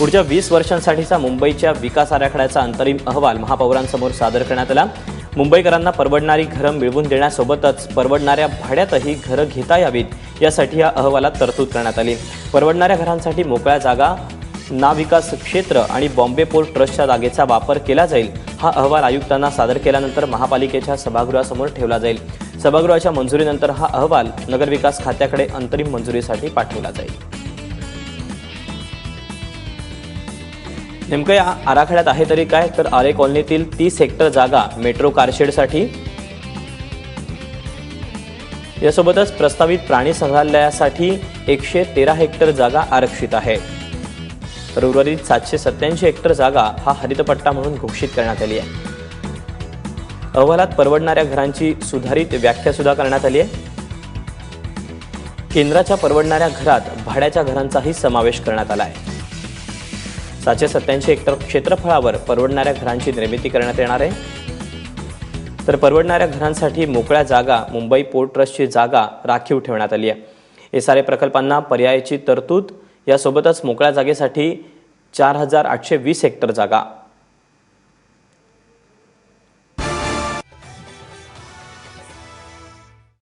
पुढच्या वीस वर्षांसाठीचा मुंबईच्या विकास आराखड्याचा अंतरिम अहवाल महापौरांसमोर सादर करण्यात आला. मुंबईकरांना परवडणारी घरं मिळवून देण्यासोबतच परवडणाऱ्या भाड्यातही घरं घेता यावीत यासाठी या अहवालात तरतूद करण्यात आली. परवडणाऱ्या घरांसाठी मोकळ्या जागा नाविकास क्षेत्र आणि बॉम्बे पोर्ट ट्रस्टच्या जागेचा वापर केला जाईल हा अहवाल आयुक्तांना सादर केल्यानंतर महापालिकेच्या सभागृहासमोर ठेवला जाईल. सभागृहाच्या मंजुरीनंतर हा अहवाल नगरविकास खात्याकडे अंतरिम मंजुरीसाठी पाठवला जाईल. नेमकं या आराखड्यात आहे तरी काय? तर आरे कॉलनीतील तीस हेक्टर जागा मेट्रो कारशेडसाठी. यासोबतच प्रस्तावित प्राणी संग्रहालयासाठी एकशे तेरा हेक्टर जागा आरक्षित आहे. तर उर्वरित सातशे सत्याऐंशी हेक्टर जागा हा हरितपट्टा म्हणून घोषित करण्यात आली आहे. अहवालात परवडणाऱ्या घरांची सुधारित व्याख्या सुद्धा करण्यात आली आहे. केंद्राच्या परवडणाऱ्या घरात भाड्याच्या घरांचाही समावेश करण्यात आला आहे. सातशे सत्याऐंशी हेक्टर क्षेत्रफळावर परवडणाऱ्या घरांची निर्मिती करण्यात येणार आहे. तर परवडणाऱ्या घरांसाठी मोकळ्या जागा मुंबई पोर्ट ट्रस्टची जागा राखीव ठेवण्यात आली आहे. एसआरए प्रकल्पांना पर्यायाची तरतूद यासोबतच मोकळ्या जागेसाठी चार हजार आठशे वीस हेक्टर जागा.